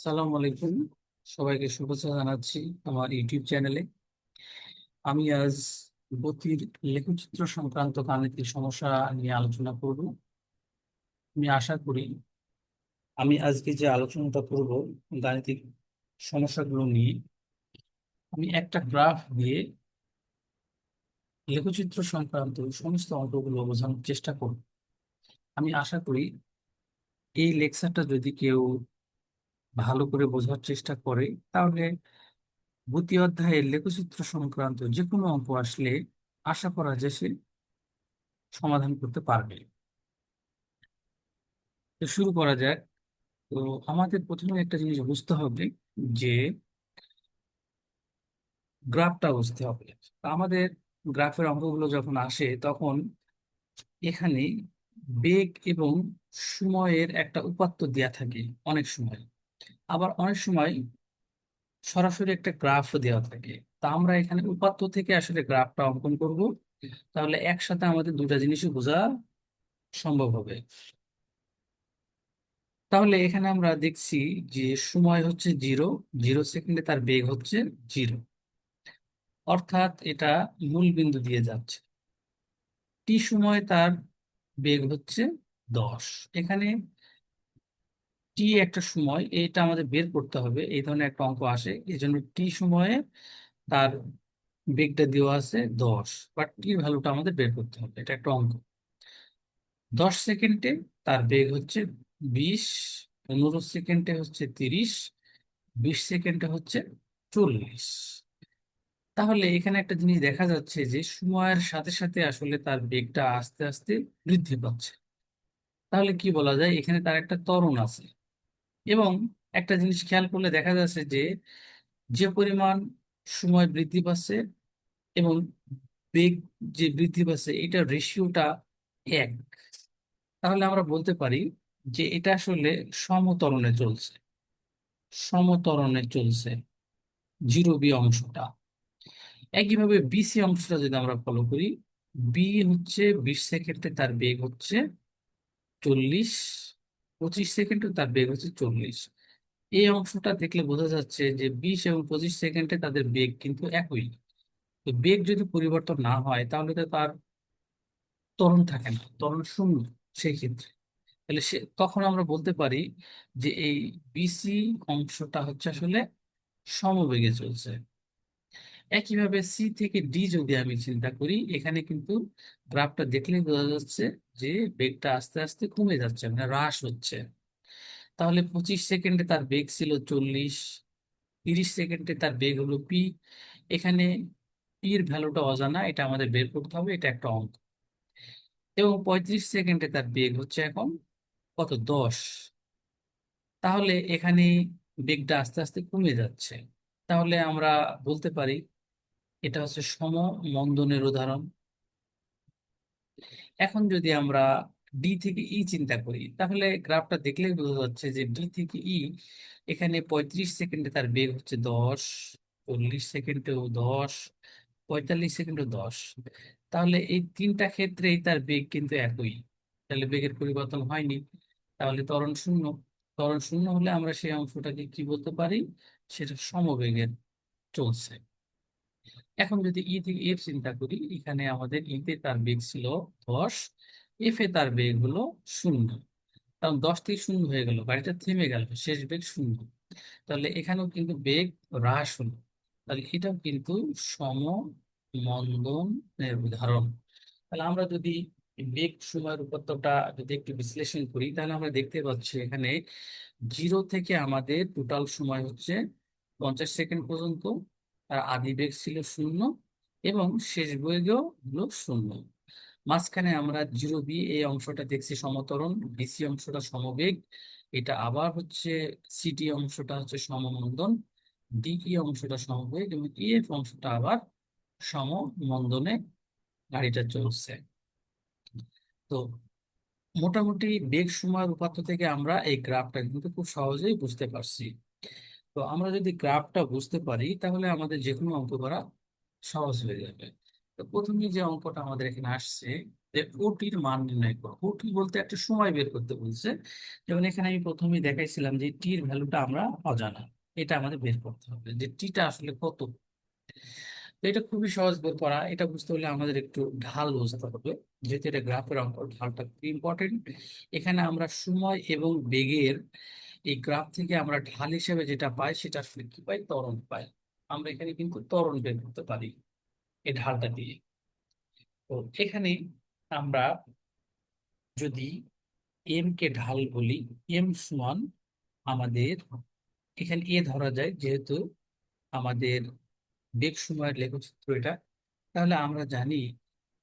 আসসালামু আলাইকুম। সবাইকে শুভেচ্ছা জানাচ্ছি আমার ইউটিউব চ্যানেলে। আমি আজ গতির লেখচিত্র সংক্রান্ত গাণিতিক সমস্যা নিয়ে আলোচনা করব। আমি আশা করি আমি আজকে যে আলোচনাটা করব গাণিতিক সমস্যাগুলো নিয়ে, আমি একটা গ্রাফ দিয়ে লেখচিত্র সংক্রান্ত সমস্ত অঙ্কগুলো বোঝানোর চেষ্টা করব। আমি আশা করি এই লেকচারটা যদি কেউ ভালো করে বোঝার চেষ্টা করে, তাহলে ভূতি অধ্যায়ের লেখচিত্র সংক্রান্ত যে কোনো অঙ্ক আসলে আশা করা যায় সে সমাধান করতে পারবে। তো শুরু করা যাক। তো আমাদের প্রথমে একটা জিনিস বুঝতে হবে যে গ্রাফটা বুঝতে হবে। আমাদের গ্রাফের অঙ্কগুলো যখন আসে, তখন এখানে বেগ এবং সময়ের একটা উপাত্ত দেয়া থাকে অনেক সময়। আবার অনেক সময় সরাসরি একটা গ্রাফ দেওয়া থাকে। তা আমরা এখানে উপাত্ত থেকে আসলে গ্রাফটা অঙ্কন করব। তাহলে একসাথে আমাদের দুটা জিনিসই বোঝা সম্ভব হবে। তাহলে এখানে আমরা দেখছি যে সময় হচ্ছে জিরো জিরো সেকেন্ডে তার বেগ হচ্ছে জিরো অর্থাৎ এটা মূল বিন্দু দিয়ে যাচ্ছে। টি সময় তার বেগ হচ্ছে দশ। এখানে টি একটা সময়, এটা আমাদের বের করতে হবে, এই ধরনের একটা অঙ্ক আসে। এই জন্য টি সময়ে তার বেগটা দেওয়া আছে দশ বাট টির ভ্যালুটা আমাদের বের করতে হবে, এটা একটা অঙ্ক। দশ সেকেন্ডে তার বেগ হচ্ছে বিশ, পনেরো সেকেন্ডে হচ্ছে তিরিশ, বিশ সেকেন্ডে হচ্ছে চল্লিশ। তাহলে এখানে একটা জিনিস দেখা যাচ্ছে যে সময়ের সাথে সাথে আসলে তার বেগটা আস্তে আস্তে বৃদ্ধি পাচ্ছে। তাহলে কি বলা যায়? এখানে তার একটা ত্বরণ আছে। এবং একটা জিনিস খেয়াল করলে দেখা যাচ্ছে যে যে পরিমাণ সময় বৃদ্ধি পাচ্ছে এবং বেগ যে বৃদ্ধি পাচ্ছে, এটা রেশিওটা এক। তাহলে আমরা বলতে পারি যে এটা আসলে সমতরণে চলছে। সমতরণে চলছে জিরো বি অংশটা। একইভাবে বিসি অংশটা যদি আমরা ফলো করি বি হচ্ছে বিশ সেকেন্ডে তার বেগ হচ্ছে চল্লিশ পঁচিশ সেকেন্ডে তার বেগ হচ্ছে চল্লিশ। এই অংশটা দেখলে বোঝা যাচ্ছে যে বিশ এবং পঁচিশ সেকেন্ডে তাদের বেগ কিন্তু একই। তো বেগ যদি পরিবর্তন না হয়, তাহলে তো তার ত্বরণ থাকে না, ত্বরণ শূন্য সেই ক্ষেত্রে তাহলে সে, তখন আমরা বলতে পারি যে এই বিসি অংশটা হচ্ছে আসলে সমবেগে চলছে। একইভাবে সি থেকে ডি যদি আমি চিন্তা করি, এখানে কিন্তু গ্রাফটা দেখলে বোঝা যাচ্ছে যে বেগটা আস্তে আস্তে কমে যাচ্ছে মানে হ্রাস হচ্ছে। তাহলে পঁচিশ সেকেন্ডে তার বেগ ছিল চল্লিশ, তিরিশ সেকেন্ডে তার বেগ হলো পি এখানে পির ভ্যালুটা অজানা, এটা আমাদের বের করতে হবে, এটা একটা অঙ্ক। এবং পঁয়ত্রিশ সেকেন্ডে তার বেগ হচ্ছে এখন কত? দশ। তাহলে এখানে বেগটা আস্তে আস্তে কমে যাচ্ছে। তাহলে আমরা বলতে পারি এটা হচ্ছে সমমন্দনের উদাহরণ। এখন যদি আমরা ডি থেকে ই চিন্তা করি, তাহলে গ্রাফটা দেখলেই বোঝা যাচ্ছে যে ডি থেকে ই এখানে পঁয়ত্রিশ সেকেন্ডে তার বেগ হচ্ছে দশ, চল্লিশ সেকেন্ডেও দশ, পঁয়তাল্লিশ সেকেন্ডেও দশ। তাহলে এই তিনটা ক্ষেত্রেই তার বেগ কিন্তু একই। তাহলে বেগের পরিবর্তন হয়নি। তাহলে ত্বরণ শূন্য। ত্বরণ শূন্য হলে আমরা সেই অংশটাকে কি বলতে পারি? সেটা সমবেগের চলছে। এখন যদি ই থেকে এফ চিন্তা করি, এখানে আমাদের ইতে তার বেগ ছিল দশ এফ এ তার বেগ হলো শূন্য। কারণ দশ থেকে শূন্য হয়ে গেল, গাড়িটা থেমে গেল, শেষ বেগ শূন্য। তাহলে এখানেও কিন্তু বেগ হ্রাস হলো। তাহলে এটাও কিন্তু সমমন্দনের উদাহরণ। তাহলে আমরা যদি বেগ সময়ের উপাত্তটা যদি একটু বিশ্লেষণ করি, তাহলে আমরা দেখতে পাচ্ছি এখানে জিরো থেকে আমাদের টোটাল সময় হচ্ছে পঞ্চাশ সেকেন্ড পর্যন্ত তার আদি বেগ ছিল শূন্য এবং শেষ বেগও হলো শূন্য। মাঝখানে আমরা জিরো বি এই অংশটা দেখছি সমতরণ, বিসি অংশটা সমবেগ, এটা আবার হচ্ছে সিটি অংশটা হচ্ছে সমমন্দন ডিই অংশটা সমবেগ এবং ইএফ অংশটা আবার সমমন্দনে গাড়িটা চলছে। তো মোটামুটি বেগ সময়ের উপাত্ত থেকে আমরা এই গ্রাফটা কিন্তু খুব সহজেই বুঝতে পারছি। তো আমরা যদি গ্রাফটা বুঝতে পারি, তাহলে আমাদের যে কোনো অঙ্ক করা সহজ হয়ে যাবে। তো প্রথমে যে অঙ্কটা আমাদের এখানে আসছে, যে ওটির মান নির্ণয় করো। ওটি বলতে একটা সময় বের করতে বলছে। যেমন এখানে আমি প্রথমে দেখাইছিলাম যে টির ভ্যালুটা আমরা অজানা। এটা আমাদের বের করতে হবে যে টিটা আসলে কত। তো এটা খুবই সহজ বের করা। এটা বুঝতে হলে আমাদের একটু ঢাল বুঝতে হবে, যেহেতু এটা গ্রাফের অঙ্ক, ঢালটা খুব ইম্পর্টেন্ট এখানে আমরা সময় এবং বেগের এই গ্রাফ থেকে আমরা ঢাল হিসেবে যেটা পাই, সেটা আসলে কি পাই? ত্বরণ পাই। আমরা এখানে কিন্তু ত্বরণ বের করতে পারি এই ঢালটা দিয়ে। তো এখানে আমরা যদি এম কে ঢাল বলি এম সমান আমাদের, এখানে এ ধরা যায় যেহেতু আমাদের বেগ সময়ের লেখচিত্র এটা, তাহলে আমরা জানি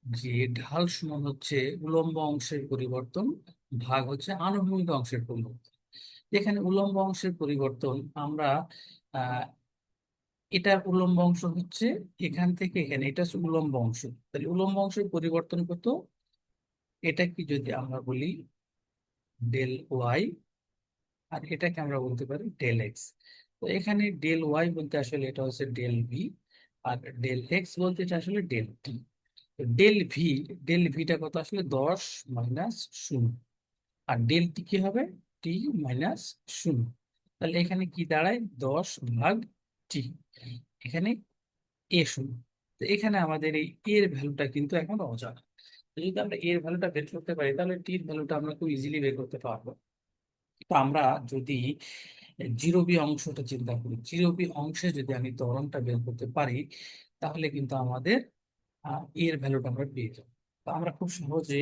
যে ঢাল সমান হচ্ছে উলম্ব অংশের পরিবর্তন, ভাগ হচ্ছে আনুভূমিক অংশের পরিবর্তন। এখানে উলম্ব অংশের পরিবর্তন আমরা এটার উলম্ব অংশ হচ্ছে এখান থেকে এখানে, এটা হচ্ছে উলম্ব অংশ। তাহলে উলম্ব অংশের পরিবর্তন কত? এটা কি যদি আমরা বলি ডেল ওয়াই, আর এটাকে আমরা বলতে পারি ডেল এক্স। তো এখানে ডেল ওয়াই বলতে আসলে এটা হচ্ছে ডেল ভি, আর ডেল এক্স বলতে এটা আসলে del T. Del V, del ভিটা কত আসলে? দশ মাইনাস শূন্য। আর ডেল টি কি হবে? টি মাইনাস শূন্য। তাহলে এখানে কি দাঁড়ায়? দশ ভাগ টি। এখানে এ শূন্য। তো এখানে আমাদের এই এর ভ্যালুটা কিন্তু এখন অজানা। যদি আমরা এর ভ্যালুটা বের করতে পারি, তাহলে টির ভ্যালুটা আমরা খুব ইজিলি বের করতে পারব। তো আমরা যদি জিরো বি অংশটা চিন্তা করি, জিরো বি অংশে যদি আমি ত্বরণটা বের করতে পারি, তাহলে কিন্তু আমাদের এর ভ্যালুটা আমরা পেয়ে যাব। তো আমরা খুব সহজে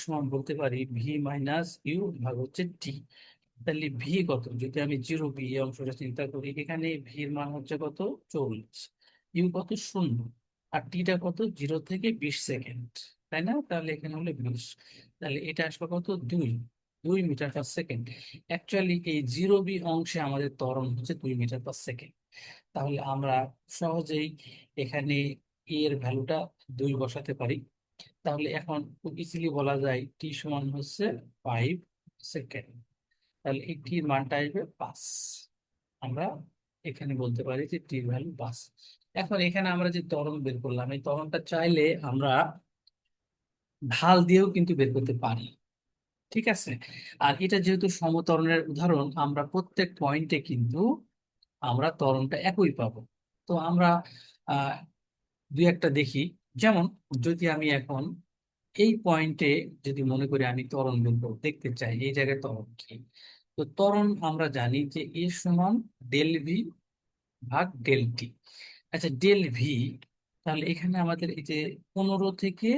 সমান বলতে পারি? ভি মাইনাস ইউ ভাগ হচ্ছে টি তাহলে ভি কত? যদি আমি জিরো এই অংশটা চিন্তা করি, এখানে ভি এর মান হচ্ছে কত? চল্লিশ। ইউ কত? শূন্য। আর টিটা কত? জিরো থেকে বিশ সেকেন্ড তাই না? তাহলে এখানে হলো বিশ। তাহলে এটা আসবে কত? দুই। দুই মিটার পার সেকেন্ড অ্যাকচুয়ালি এই জিরো বি অংশে আমাদের ত্বরণ হচ্ছে দুই মিটার পার সেকেন্ড তাহলে আমরা সহজেই এখানে এর ভ্যালুটা দুই বসাতে পারি। তাহলে এখন খুব ইজিলি বলা যায় টি সমান হচ্ছে ফাইভ সেকেন্ড তাহলে এই টির মানটা আসবে পাঁচ। আমরা এখানে বলতে পারি যে টির ভ্যালু পাঁচ। এখন এখানে আমরা যে ত্বরণ বের করলাম, এই ত্বরণটা চাইলে আমরা ঢাল দিয়েও কিন্তু বের করতে পারি। ঠিক আছে? আর এটা যেহেতু সমতরণের উদাহরণ, আমরা প্রত্যেক পয়েন্টে কিন্তু আমরা ত্বরণটা একই পাবো। তো আমরা দুই একটা দেখি। যেমন যদি আমি এখন এই পয়েন্টে যদি মনে করি আমি ত্বরণ বের করব দেখতে চাই, এই জায়গায় ত্বরণ কি? তো ত্বরণ আমরা জানি যে এ সমান ডেল ভি ভাগ ডেল টি আচ্ছা ডেল ভি তাহলে এখানে আমাদের এই যে পনেরো থেকে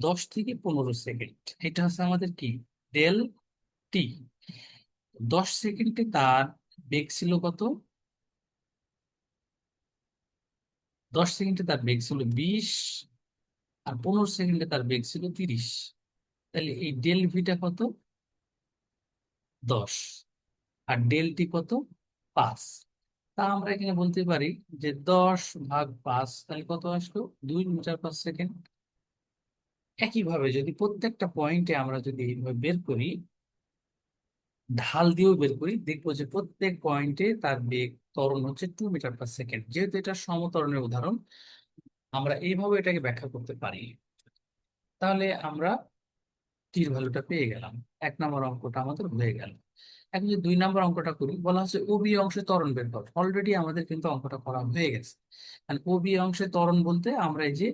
দশ থেকে পনেরো সেকেন্ড, এটা হচ্ছে আমাদের কি? ডেল টি দশ সেকেন্ডে তার বেগ ছিল কত? দশ সেকেন্ডে তার বেগ ছিল বিশ আর পনেরো সেকেন্ডে তার বেগ ছিল তিরিশ। তাহলে এই ডেল ভিটা কত? দশ। আর ডেলটি কত? পাঁচ। তা আমরা এখানে বলতে পারি যে দশ ভাগ পাঁচ, তাহলে কত আসলো? দুই মিটার পার সেকেন্ড। একইভাবে যদি প্রত্যেকটা পয়েন্টে আমরা যদি এইভাবে বের করি ঢাল দিয়েও বের করি, দেখব যে প্রত্যেক পয়েন্টে তার বেগ ত্বরণ হচ্ছে টু মিটার পার সেকেন্ড যেহেতু এটা সমত্বরণের উদাহরণ, আমরা এইভাবে এটাকে ব্যাখ্যা করতে পারি। তাহলে আমরা টির ভ্যালুটা পেয়ে গেলাম। এক নম্বর অঙ্কটা আমাদের হয়ে গেল। এখন যদি দুই নম্বর অঙ্কটা করি, বলা হচ্ছে ওবি অংশে ত্বরণ বের কর। অলরেডি আমাদের কিন্তু অঙ্কটা করা হয়ে গেছে। কারণ ওবি অংশে ত্বরণ বলতে আমরা এই যে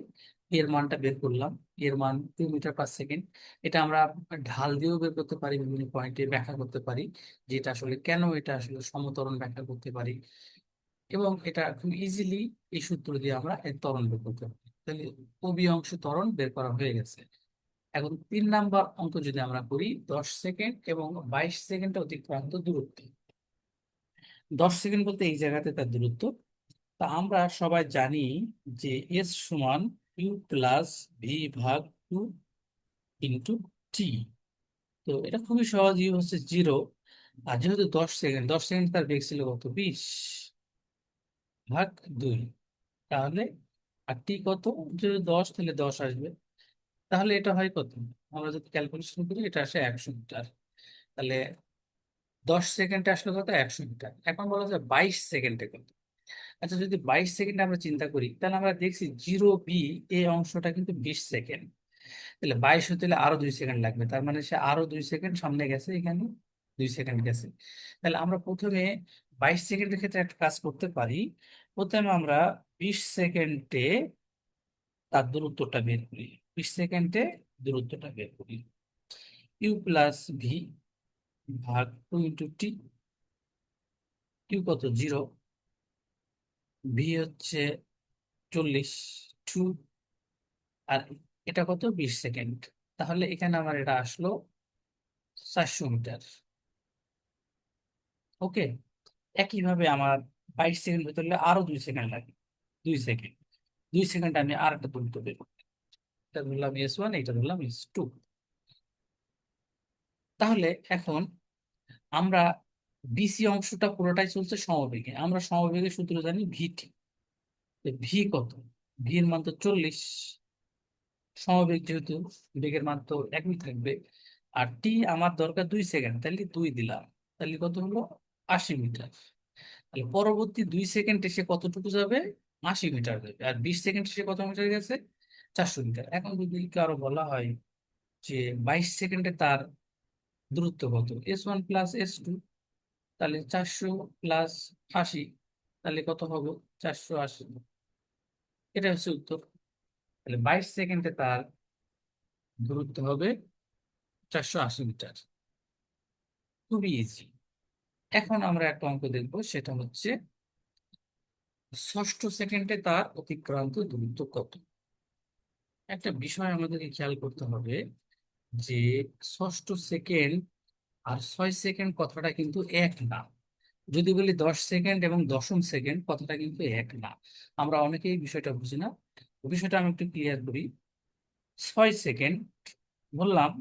এর মানটা বের করলাম। এর মান টু মিটার পার সেকেন্ড এটা আমরা ঢাল দিয়েও বের করতে পারি, বিভিন্ন পয়েন্টে ব্যাখ্যা করতে পারি যে এটা আসলে কেন এটা আসলে সমত্বরণ ব্যাখ্যা করতে পারি। এবং এটা খুব ইজিলি এই সূত্র দিয়ে আমরা এর ত্বরণ বের করতে পারি। তাহলে ওবি অংশ ত্বরণ বের করা হয়ে গেছে। এখন তিন নাম্বার অঙ্ক যদি আমরা করি, দশ সেকেন্ড এবং বাইশ সেকেন্ডে অতিক্রান্ত দূরত্ব। দশ সেকেন্ড বলতে এই জায়গাতে তার দূরত্ব। তা আমরা সবাই জানি যে এস সমান ইউ প্লাস ভি ভাগ টু ইন্টু টি তো এটা খুবই সহজ ইউ হচ্ছে জিরো আর যেহেতু দশ সেকেন্ড দশ সেকেন্ড তার বেগ ছিল কত? বিশ। ভাগ দুই। তাহলে আর টি কত? যদি দশ, তাহলে দশ আসবে। তাহলে এটা হয় কত? আমরা যদি ক্যালকুলেশন করি, এটা আসে একশো মিটার। তাহলে দশ সেকেন্ডে আসলে কত? একশো মিটার। এখন বলা যায় বাইশ সেকেন্ডে কত? আচ্ছা যদি বাইশ সেকেন্ড আমরা চিন্তা করি, তাহলে আমরা দেখছি জিরো বি এই অংশটা কিন্তু বিশ সেকেন্ড। তাহলে বাইশ হতে হলে আরও দুই সেকেন্ড লাগবে, তার মানে সে আরও দুই সেকেন্ড সামনে গেছে, এখানে দুই সেকেন্ড গেছে। তাহলে আমরা প্রথমে বাইশ সেকেন্ডের ক্ষেত্রে একটা কাজ করতে পারি। প্রথমে আমরা বিশ সেকেন্ডে তার দূরত্বটা বের করি। বিশ সেকেন্ডে দূরত্বটা বের করি। ইউ প্লাস ভি ভাগ টু ইন্টু টি কত? জিরো। ভি হচ্ছে চল্লিশ, টু, আর এটা কত? বিশ সেকেন্ড। তাহলে এখানে আমার এটা আসলো চারশো মিটার। ওকে? একইভাবে আমার বাইশ সেকেন্ড ভেতরে আরও দুই সেকেন্ড লাগে। দুই সেকেন্ড। দুই সেকেন্ড আমি আর একটা বের করি এটা ধরলাম এস ওয়ান এটা ধরলাম এস টু তাহলে এখন আমরা বিসি অংশটা পুরোটাই চলছে সমবেগে। আমরা সমবেগের সূত্র জানি ভিটি ভি কত? ভি এর মান তো চল্লিশ। সমবেগ যেহেতু, বেগের মান তো একই থাকবে। আর টি আমার দরকার দুই সেকেন্ড তাহলে দুই দিলাম। তাহলে কত হলো? আশি মিটার। তাহলে পরবর্তী দুই সেকেন্ডে সে কতটুকু যাবে? আশি মিটার যাবে। আর বিশ সেকেন্ড সে কত মিটার গেছে? চারশো মিটার। এখন যদি কারও বলা হয় যে বাইশ সেকেন্ডে তার দূরত্ব কত? S one plus S two তাহলে চারশো প্লাস আশি, তাহলে কত হবে? চারশো আশি। এটা হচ্ছে উত্তর। তাহলে বাইশ সেকেন্ডে তার দূরত্ব হবে চারশো আশি মিটার। খুবই ইজি এখন আমরা একটা অঙ্ক দেখব, সেটা হচ্ছে ষষ্ঠ সেকেন্ডে তার অতিক্রান্ত দূরত্ব কত? একটা বিষয় আমাদেরকে খেয়াল করতে হবে যে ষষ্ঠ সেকেন্ড আর ছয় সেকেন্ড কথাটা কিন্তু এক না। যদি বলি দশ সেকেন্ড এবং দশম সেকেন্ড, কথাটা কিন্তু এক না। আমরা অনেকেই বিষয়টা বুঝি না। বিষয়টা আমি একটু ক্লিয়ার করি। ছয় সেকেন্ড, বললাম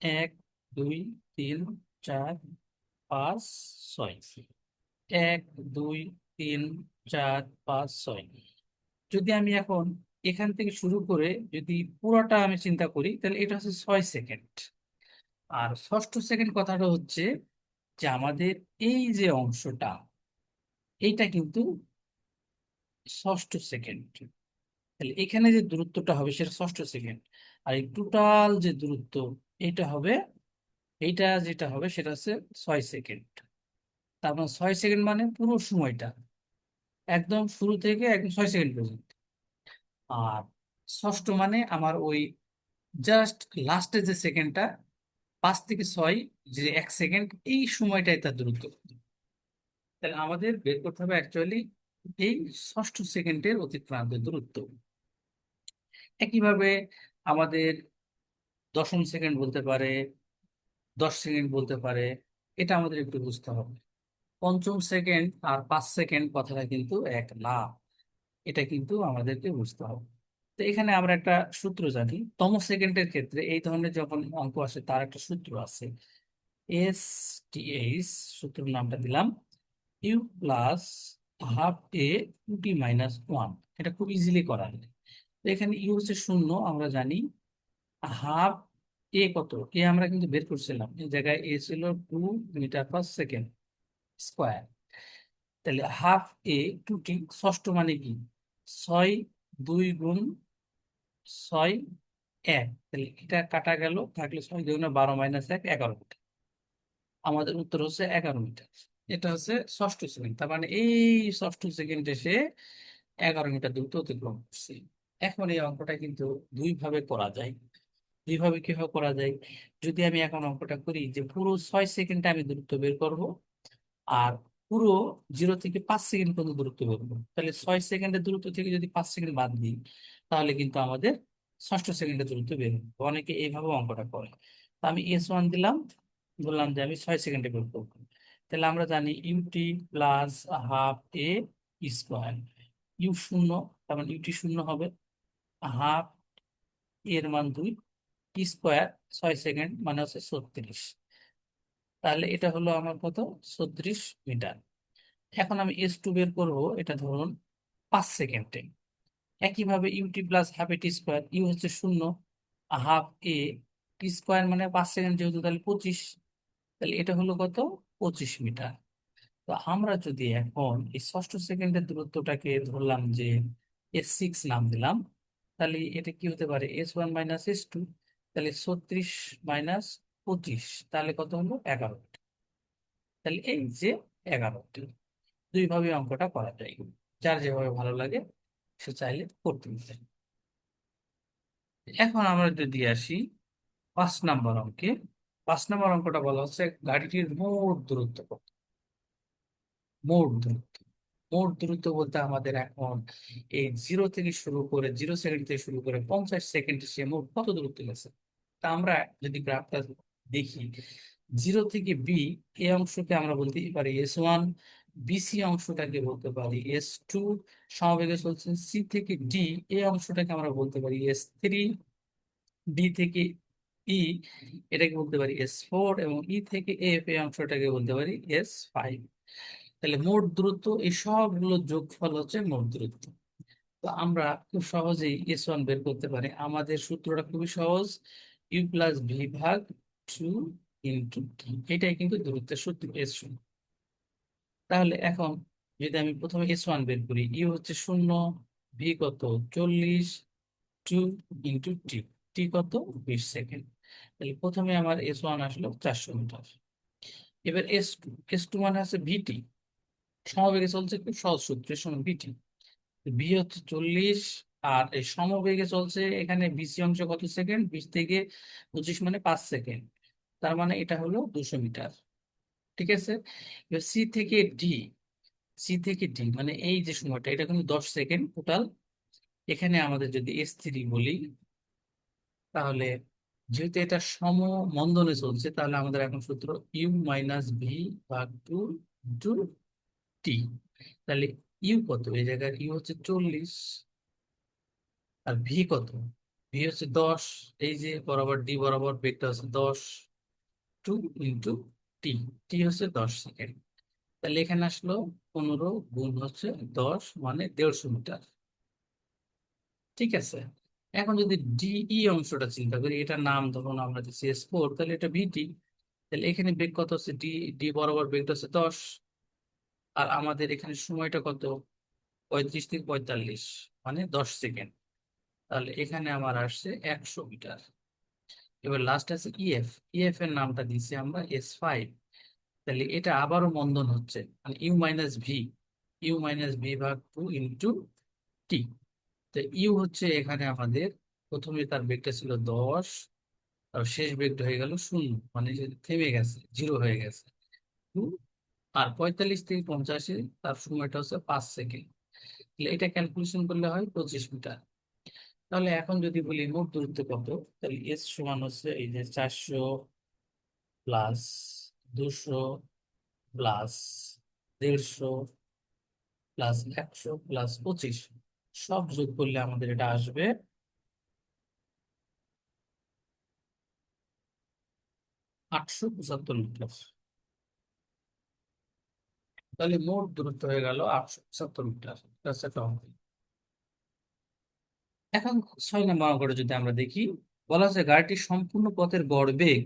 এক, দুই, তিন, চার, পাঁচ, ছয়। এক, দুই, তিন, চার, পাঁচ, ছয়। যদি আমি এখন এখান থেকে শুরু করে যদি পুরোটা আমি চিন্তা করি, তাহলে এটা হচ্ছে ছয় সেকেন্ড। আর ষষ্ঠ সেকেন্ড কথাটা হচ্ছে যে আমাদের এই যে অংশটা, এইটা কিন্তু ষষ্ঠ সেকেন্ড তাহলে এখানে যে দূরত্বটা হবে সেটা ষষ্ঠ সেকেন্ড আর এই টোটাল যে দূরত্ব এটা হবে, এইটা যেটা হবে সেটা হচ্ছে ছয় সেকেন্ড তার মানে ছয় সেকেন্ড মানে পুরো সময়টা, একদম শুরু থেকে একদম ছয় সেকেন্ড পর্যন্ত। আর ষষ্ঠ মানে আমার ওই জাস্ট লাস্টের যে সেকেন্ডটা পাঁচ থেকে ছয় যে এক সেকেন্ড, এই সময়টাই তার দূরত্ব। তাহলে আমাদের বের করতে হবে অ্যাকচুয়ালি এই ষষ্ঠ সেকেন্ডের অতিক্রান্ত দূরত্ব। একইভাবে আমাদের দশম সেকেন্ড বলতে পারে, দশ সেকেন্ড বলতে পারে, এটা আমাদের একটু বুঝতে হবে। পঞ্চম সেকেন্ড আর পাঁচ সেকেন্ড কথাটা কিন্তু এক না, এটা কিন্তু আমাদেরকে বুঝতে হবে। তো এখানে আমরা একটা সূত্র জানি। তম সেকেন্ডের ক্ষেত্রে এই ধরনের যখন অঙ্ক আসে, তার একটা সূত্র আছে। এস টি এইচ সূত্রের নামটা দিলাম। U plus half A two minus one এটা খুব ইজিলি করা যায়। তো এখানে ইউ হচ্ছে শূন্য, আমরা জানি। হাফ এ কত? এ আমরা কিন্তু বের করছিলাম। এই জায়গায় এ ছিল two meter per second square তাহলে হাফ এ টু টি ষষ্ঠ মানে কি? ছয় দুই গুণ ছয় এক। তাহলে এটা কাটা গেল, থাকলে ছয় দুগুণে বারো মাইনাস এক, এগারো মিটার। আমাদের উত্তর হচ্ছে এগারো মিটার। এটা হচ্ছে ষষ্ঠ সেকেন্ড। তার মানে এই ষষ্ঠ সেকেন্ড এসে এগারো মিটার দূরত্ব অতিক্রম করছে। এখন এই অঙ্কটা কিন্তু দুই ভাবে করা যায়। দুইভাবে কীভাবে করা যায়? যদি আমি এখন অঙ্কটা করি যে পুরো ছয় সেকেন্ডে আমি দূরত্ব বের করব, আর পুরো জিরো থেকে পাঁচ সেকেন্ড পর্যন্ত দূরত্ব বের করব তাহলে ছয় সেকেন্ডের দূরত্ব থেকে যদি পাঁচ সেকেন্ড বাদ দিই, তাহলে কিন্তু আমাদের ষষ্ঠ সেকেন্ডের দূরত্ব বের হবে। অনেকে এইভাবে অঙ্কটা করে। তো আমি এস ওয়ান দিলাম, বললাম যে আমি ছয় সেকেন্ডে বের করব। তাহলে আমরা জানি U T plus half A square U শূন্য, তার মানে ইউটি শূন্য হবে। হাফ এর মান দুই স্কোয়ার ছয় সেকেন্ড মানে হচ্ছে ছত্রিশ। তাহলে এটা হলো আমার কত? ছত্রিশ মিটার। এখন আমি এস টু বের করব, এটা ধরুন পাঁচ সেকেন্ডে। একইভাবে U T plus half A T square U হচ্ছে শূন্য হাফ এ টি স্কোয়ার মানে পাঁচ সেকেন্ড যেহেতু, তাহলে পঁচিশ। তাহলে এটা হলো কত? পঁচিশ মিটার। তো আমরা যদি এখন এই ষষ্ঠ সেকেন্ডের দূরত্বটাকে ধরলাম যে এস সিক্স নাম দিলাম, তাহলে এটা কি হতে পারে? S one minus S two তাহলে ছত্রিশ মাইনাস পঁচিশ, তাহলে কত হলো? এগারোটি তাহলে এই যে এগারোটি দুইভাবে অঙ্কটা করা যায়। যার যেভাবে ভালো লাগে, সে চাইলে করতে পারে। এখন আমরা যদি আসি পাঁচ নম্বর অঙ্কে, পাঁচ নম্বর অঙ্কটা বলা হচ্ছে গাড়িটির মোট দূরত্ব কত? মোট দূরত্ব। মোট দূরত্ব বলতে আমাদের এখন এই জিরো থেকে শুরু করে, জিরো সেকেন্ড থেকে শুরু করে পঞ্চাশ সেকেন্ড সে মোট কত দূরত্ব গেছে? তা আমরা যদি গ্রাফটা দেখি। জিরো থেকে বি এই অংশকে আমরা বলতে পারি এস ওয়ান বিসি অংশটাকে বলতে পারি এস টু সমবেগে চলছে সি থেকে ডি এই অংশটাকে আমরা বলতে পারি এস থ্রি ডি থেকে ই এটাকে বলতে পারি এস ফোর এবং ই থেকে এফ এই অংশটাকে বলতে পারি এস ফাইভ তাহলে মোট দূরত্ব, এই সবগুলোর যোগফল হচ্ছে মোট দূরত্ব। তো আমরা খুব সহজেই এস ওয়ান বের করতে পারি। আমাদের সূত্রটা খুবই সহজ ইউ প্লাস ভি ভাগ টু ইন্টু টি এটাই কিন্তু দূরত্বের সূত্র এস শূন্য তাহলে এখন যদি আমি প্রথমে এস ওয়ান বের করি ইউ হচ্ছে শূন্য ভি কত? চল্লিশ টু ইন্টু টি টি কত? বিশ সেকেন্ড। তাহলে প্রথমে আমার এস ওয়ান আসলো চারশো মিটার। এবার এস টু এস টু মানে আছে ভিটি সমবেগে চলছে খুব সহজ সূত্র, এর সময় ভিটি ভি হচ্ছে চল্লিশ, আর এই সমবেগে চলছে এখানে বিসি অংশ কত সেকেন্ড? বিশ থেকে পঁচিশ মানে পাঁচ সেকেন্ড। তার মানে এটা হলো দুশো মিটার, ঠিক আছে? সি থেকে ডি সি থেকে ডি মানে এই যে সময়টা, এটা কিন্তু দশ সেকেন্ড টোটাল এখানে আমাদের যদি এস থ্রি বলি, তাহলে যেহেতু এটা সম মন্দনে চলছে, তাহলে আমাদের এখন সূত্র ইউ মাইনাস ভি ভাগ টু টু টি তাহলে ইউ কত? এই জায়গায় ইউ হচ্ছে চল্লিশ, আর ভি কত? ভি হচ্ছে দশ, এই যে বরাবর ডি বরাবর বেগটা হচ্ছে দশ। টু ইন্টু টি টি হচ্ছে দশ সেকেন্ড। তাহলে এখানে আসলো পনেরো গুণ হচ্ছে দশ মানে দেড়শো মিটার। ঠিক আছে? এখন যদি ডিই অংশটা চিন্তা করি, এটার নাম ধরুন আমরা দিচ্ছি এস ফোর তাহলে এটা ভিটি তাহলে এখানে বেগ কত হচ্ছে? ডি ডি বরাবর বেগটা হচ্ছে দশ। আর আমাদের এখানে সময়টা কত? পঁয়ত্রিশ থেকে পঁয়তাল্লিশ মানে দশ সেকেন্ড। তাহলে এখানে আমার আসছে একশো মিটার। এবার লাস্ট আছে ইএফ ইএফ এর নামটা দিচ্ছি আমরা এস ফাইভ তাহলে এটা আবারও মন্দন হচ্ছে মানে U minus V U minus V ভাগ টু ইন্টু টি তো ইউ হচ্ছে এখানে আমাদের, প্রথমে তার বেগটা ছিল দশ আর শেষ বেগটা হয়ে গেল শূন্য মানে থেমে গেছে জিরো হয়ে গেছে। টু আর পঁয়তাল্লিশ থেকে পঞ্চাশে তার সময়টা হচ্ছে পাঁচ সেকেন্ড। এটা ক্যালকুলেশন করলে হয় পঁচিশ মিটার। তাহলে এখন যদি বলি মোট দূরত্ব কত? তাহলে এস সমান হচ্ছে এই যে চারশো প্লাস দুশো প্লাস দেড়শো প্লাস একশো প্লাস পঁচিশ। সব যোগ করলে আমাদের এটা আসবে আটশো পঁচাত্তর মিটার। তাহলে মোট দূরত্ব হয়ে গেল আটশো পঁচাত্তর মিটার। এখন ছয় নম্বর অঙ্কটা যদি আমরা দেখি, বলা হচ্ছে গাড়িটির সম্পূর্ণ পথের গড় বেগ,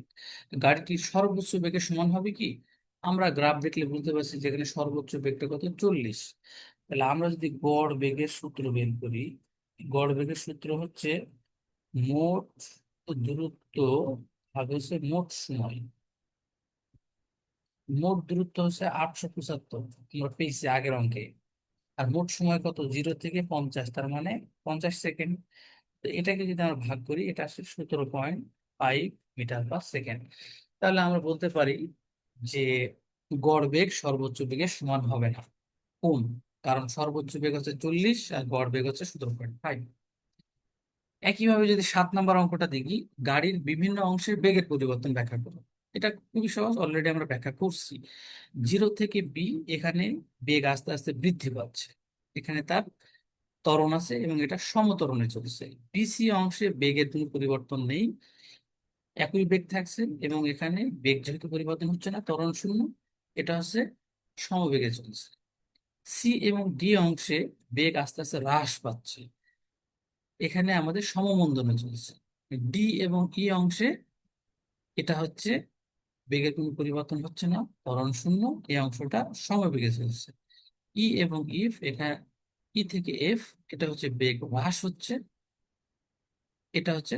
গাড়িটির সর্বোচ্চ বেগের সমান হবে কি? আমরা গ্রাফ দেখলে বুঝতে পারছি যেখানে সর্বোচ্চ বেগটা কত? চল্লিশ। তাহলে আমরা যদি গড় বেগের সূত্র বের করি, গড় বেগের সূত্র হচ্ছে মোট দূরত্ব ভাগ হচ্ছে মোট সময়। মোট দূরত্ব হচ্ছে আটশো পঁচাত্তর। আমরা পেয়েছি আগের অঙ্কে। আর মোট সময় কত? জিরো থেকে পঞ্চাশ, তার মানে পঞ্চাশ সেকেন্ড। তো এটাকে যদি আমরা ভাগ করি, এটা আসছে সতেরো point five meter per second. তাহলে আমরা বলতে পারি যে গড় বেগ সর্বোচ্চ বেগের সমান হবে না। কম কারণ সর্বোচ্চ বেগ হচ্ছে চল্লিশ আর গড় বেগ হচ্ছে সতেরো পয়েন্ট ফাইভ একইভাবে যদি সাত নম্বর অঙ্কটা দেখি, গাড়ির বিভিন্ন অংশের বেগের পরিবর্তন ব্যাখ্যা করো। এটা খুবই সহজ অলরেডি আমরা ব্যাখ্যা করছি। জিরো থেকে বি এখানে বেগ আস্তে আস্তে বৃদ্ধি পাচ্ছে। এখানে তার ত্বরণ আছে এবং এটা সমতরণে চলছে। বিসি অংশে বেগের কোনো পরিবর্তন নেই। একই বেগ থাকছে এবং এখানে বেগ যেহেতু পরিবর্তন হচ্ছে না, ত্বরণ শূন্য, এটা হচ্ছে সমবেগে চলছে। সি এবং ডি অংশে বেগ আস্তে আস্তে হ্রাস পাচ্ছে। এখানে আমাদের সমমন্দনে চলছে। ডি এবং ই অংশে এটা হচ্ছে বেগের কোনো পরিবর্তন হচ্ছে না ত্বরণ শূন্য, এই অংশটা সমবেগে চলছে। ই এবং ইফ এখানে ই থেকে এফ এটা হচ্ছে বেগ হ্রাস হচ্ছে। এটা হচ্ছে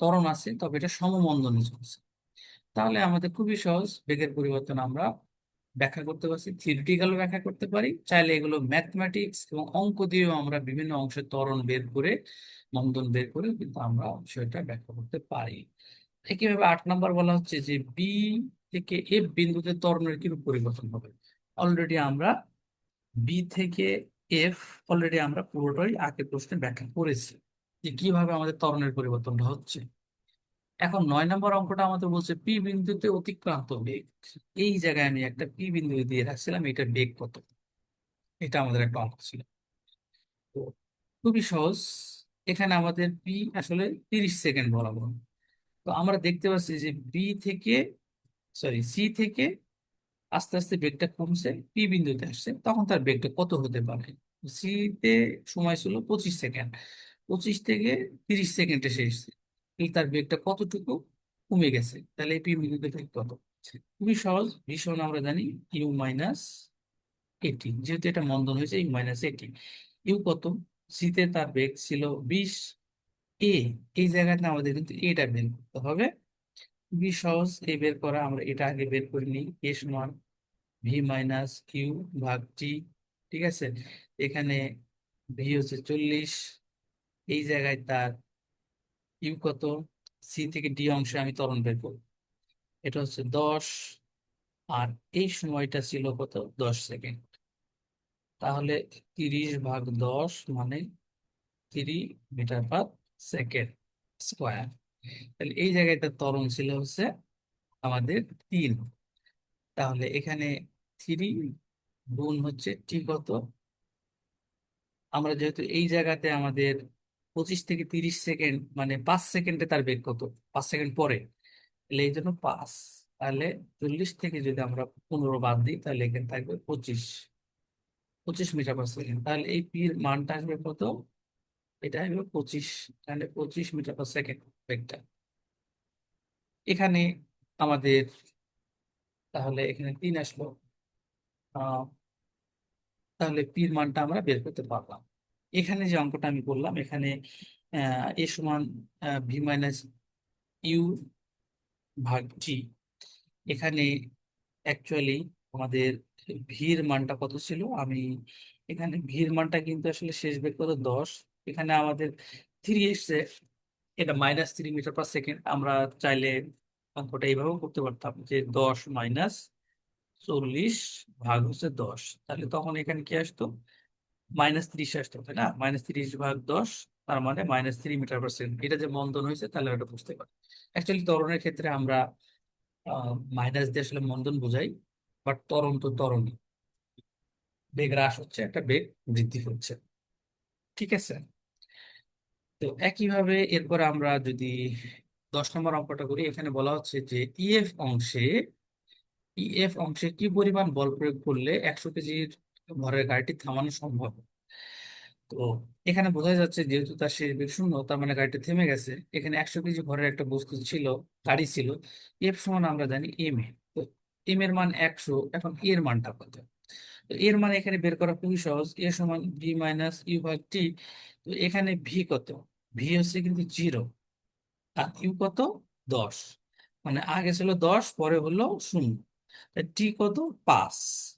ত্বরণ আছে, তবে এটা সমমন্দনে চলছে। তাহলে আমাদের খুবই সহজ, বেগের পরিবর্তন আমরা ব্যাখ্যা করতে পারছি থিওরিটিক্যালও ব্যাখ্যা করতে পারি। চাইলে এগুলো ম্যাথমেটিক্স এবং অঙ্ক দিয়েও আমরা বিভিন্ন অংশের ত্বরণ বের করে মন্দন বের করে কিন্তু আমরা বিষয়টা ব্যাখ্যা করতে পারি। একইভাবে আট নাম্বার বলা হচ্ছে যে বি থেকে এফ বিন্দুতে ত্বরণের কিরূপ পরিবর্তন হবে? অলরেডি আমরা বি থেকে এফ অলরেডি আমরা পুরোটাই আগের প্রশ্নে ব্যাখ্যা করেছি যে কীভাবে আমাদের ত্বরণের পরিবর্তনটা হচ্ছে। এখন নয় নম্বর অঙ্কটা আমাদের বলছে পি বিন্দুতে অতিক্রান্ত বেগ। এই জায়গায় আমি একটা পি বিন্দু দিয়ে রাখছিলাম, এটার বেগ কত? এটা আমাদের একটা অঙ্ক ছিল। তো খুবই সহজ। এখানে আমাদের পি আসলে তিরিশ সেকেন্ড বরাবর। তো আমরা দেখতে পাচ্ছি যে বি থেকে সরি সি থেকে আস্তে আস্তে বেগটা কমছে পি বিন্দুতে আসছে, তখন তার বেগটা কত হতে পারে? সিতে সময় ছিল পঁচিশ সেকেন্ড, পঁচিশ থেকে তিরিশ সেকেন্ডে এসে এসছে। তার বেগটা কতটুকু? কমে গেছে। তাহলে পি বিন্দুতে বেগ কত? খুবই সহজ ভীষণ আমরা জানি ইউ মাইনাস এটি যেহেতু এটা মন্দন হয়েছে ইউ মাইনাস এটি ইউ কত? সিতে তার বেগ ছিল বিশ এ এই জায়গাতে আমাদের কিন্তু এটা বের করতে হবে। খুবই সহজ এই বের করা, আমরা এটা আগে বের করে নিই। এ সমান ভি মাইনাস কিউ ভাগ টি ঠিক আছে? এখানে ভি হচ্ছে চল্লিশ, এই জায়গায় তার ইউ কত? সি থেকে ডি অংশে আমি ত্বরণ বের করব। এটা হচ্ছে দশ, আর এই সময়টা ছিল কত? দশ সেকেন্ড। তাহলে তিরিশ ভাগ দশ মানে তিরিশ মিটার পার সেকেন্ড স্কোয়ার তাহলে এই জায়গায় তার ত্বরণ ছিল হচ্ছে আমাদের তিন। তাহলে এখানে থ্রি গুণ হচ্ছে টি কত? আমরা যেহেতু এই জায়গাতে আমাদের পঁচিশ থেকে তিরিশ সেকেন্ড মানে পাঁচ সেকেন্ডে তার বেগ কত পাঁচ সেকেন্ড পরে। তাহলে এই জন্য পাঁচ। তাহলে চল্লিশ থেকে যদি আমরা পনেরো বাদ দিই, তাহলে এখানে থাকবে পঁচিশ। পঁচিশ মিটার পার সেকেন্ড। তাহলে এই পির মানটা আসবে কত? এটা হলো পঁচিশ, তাহলে পঁচিশ মিটার পার সেকেন্ড বেগটা। এখানে আমাদের তাহলে এখানে তিন আসলো। তাহলে পির মানটা আমরা বের করতে পারলাম। এখানে যে অঙ্কটা আমি করলাম এখানে এ সমান ভি মাইনাস ইউ ভাগ টি এখানে অ্যাকচুয়ালি আমাদের ভির মানটা কত ছিল? আমি এখানে ভির মানটা কিন্তু আসলে শেষ বেগ কত? দশ। এখানে আমাদের থ্রি এসছে এটা minus three meter per second আমরা চাইলে অঙ্কটা এইভাবেও করতে পারতাম যে দশ মাইনাস চল্লিশ ভাগ হচ্ছে দশ। তাহলে তখন এখানে কি আসতো? মাইনাস ত্রিশ আসতো, তাই না? মাইনাস ত্রিশ ভাগ দশ, তার মানে minus three meter per second এটা যে মন্দন হয়েছে, তাহলে ওটা বুঝতে পারি। অ্যাকচুয়ালি ত্বরণের ক্ষেত্রে আমরা মাইনাস দিয়ে আসলে মন্দন বোঝাই বাট ত্বরণ তো ত্বরণই। বেগ হ্রাস হচ্ছে, একটা বেগ বৃদ্ধি হচ্ছে। ঠিক আছে? তো একইভাবে এরপর আমরা যদি দশ নম্বর অঙ্কটা করি, এখানে বলা হচ্ছে যে ইএফ অংশে ইএফ অংশে কি পরিমাণ বল প্রয়োগ করলে একশো কেজির ভরের গাড়িটি থামানো সম্ভব? তো এখানে বোঝা যাচ্ছে যেহেতু তার শেষ বেগ শূন্য, তার মানে গাড়িটা থেমে গেছে। এখানে একশো কেজি ভরের একটা বস্তু ছিল, গাড়ি ছিল এফ সমান আমরা জানি এম এ তো এম এর মান একশো, এখন এর মানটা কত? এর মানে এখানে বের করা খুবই সহজ। এ সমান ভি মাইনাস ইউ ভাগ টি তো এখানে ভি কত? ভি হচ্ছে কিন্তু জিরো আর ইউ কত? দশ। মানে আগে ছিল দশ, পরে হলো শূন্য। টি কত? পাঁচ।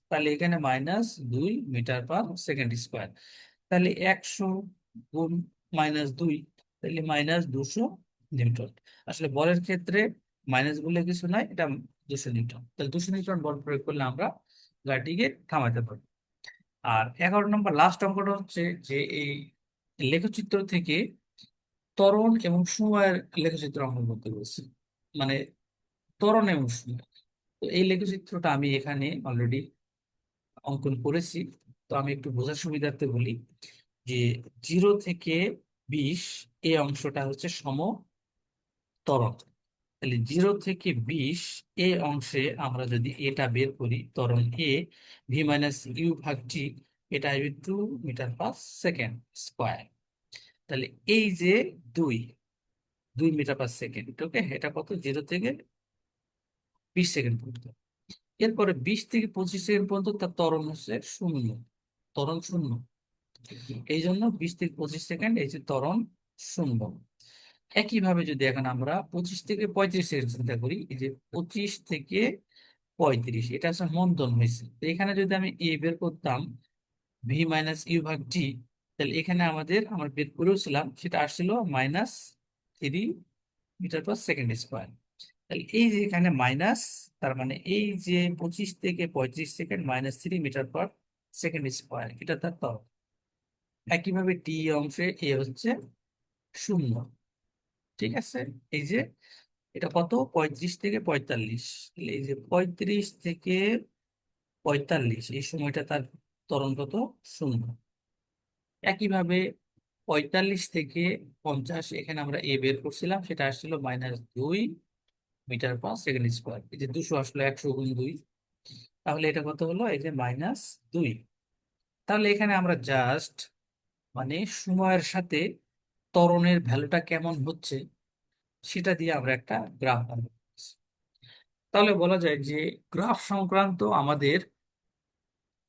তাহলে এখানে মাইনাস দুই মিটার পার সেকেন্ড স্কোয়ার তাহলে একশো গুণ মাইনাস দুই, তাহলে মাইনাস দুশো নিউটন। আসলে বলের ক্ষেত্রে মাইনাস বলে কিছু নাই, এটা দুশো নিউটন। তাহলে দুশো নিউটন বল প্রয়োগ করলে আমরা গাড়িটিকে থামাতে পারব আর এগারো নম্বর লাস্ট অঙ্কটা হচ্ছে যে এই লেখচিত্র থেকে ত্বরণ এবং সময়ের লেখচিত্র অঙ্কন করতে বলছি। মানে ত্বরণ এবং সময়। তো এই লেখচিত্রটা আমি এখানে অলরেডি অঙ্কন করেছি। তো আমি একটু বোঝার সুবিধার্থে বলি যে জিরো থেকে বিশ এই অংশটা হচ্ছে সম ত্বরণ তাহলে জিরো থেকে বিশ এ অংশে আমরা যদি এটা বের করি, ত্বরণ এ ভি মাইনাস ইউ ভাগ টি এটা আসবে two meter per second square তাহলে এই যে দুই দুই মিটার পার সেকেন্ড ওকে এটা কত? জিরো থেকে বিশ সেকেন্ড পর্যন্ত। এরপরে বিশ থেকে পঁচিশ সেকেন্ড পর্যন্ত তার ত্বরণ হচ্ছে শূন্য, ত্বরণ শূন্য। এই জন্য বিশ থেকে পঁচিশ সেকেন্ড এই যে ত্বরণ শূন্য। একইভাবে যদি এখন আমরা পঁচিশ থেকে পঁয়ত্রিশের চিন্তা করি, এই যে পঁচিশ থেকে পঁয়ত্রিশ, এটা হচ্ছে মন্দন হয়েছে। তো এখানে যদি আমি এ বের করতাম ভি মাইনাস ইউ ভাগ ডি তাহলে এখানে আমাদের, আমরা বের করেওছিলাম সেটা আসছিল minus three meter per second square তাহলে এই যে এখানে মাইনাস তার মানে এই যে পঁচিশ থেকে পঁয়ত্রিশ second minus three meter per second square এটা তার তরফ একইভাবে টি অংশে এ হচ্ছে শূন্য। ঠিক আছে? এই যে, এটা কত? পঁয়ত্রিশ থেকে পঁয়তাল্লিশ। এই যে পঁয়ত্রিশ থেকে পঁয়তাল্লিশ, এই সময়টা তার ত্বরণ কত? শূন্য। একইভাবে পঁয়তাল্লিশ থেকে পঞ্চাশ, এখানে আমরা এ বের করছিলাম, সেটা আসছিল মাইনাস দুই মিটার পার সেকেন্ড স্কোয়ার এই যে দুশো আসলো একশো গুণ দুই। তাহলে এটা কত হলো? এই যে মাইনাস দুই। তাহলে এখানে আমরা জাস্ট মানে সময়ের সাথে ত্বরণের ভ্যালুটা কেমন হচ্ছে, সেটা দিয়ে আমরা একটা গ্রাফ আনব তাহলে বলা যায় যে গ্রাফ সংক্রান্ত আমাদের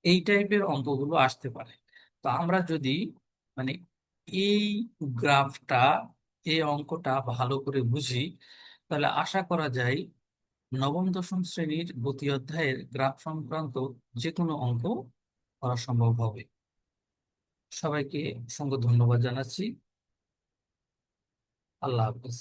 এই টাইপের অঙ্কগুলো আসতে পারে। তো আমরা যদি মানে এই গ্রাফটা এই অঙ্কটা ভালো করে বুঝি, তাহলে আশা করা যায় নবম, দশম শ্রেণির গতি অধ্যায়ের গ্রাফ সংক্রান্ত যে কোনো অঙ্ক করা সম্ভব হবে। সবাইকে অসংখ্য ধন্যবাদ জানাচ্ছি। আল্লাহ হাফিজ।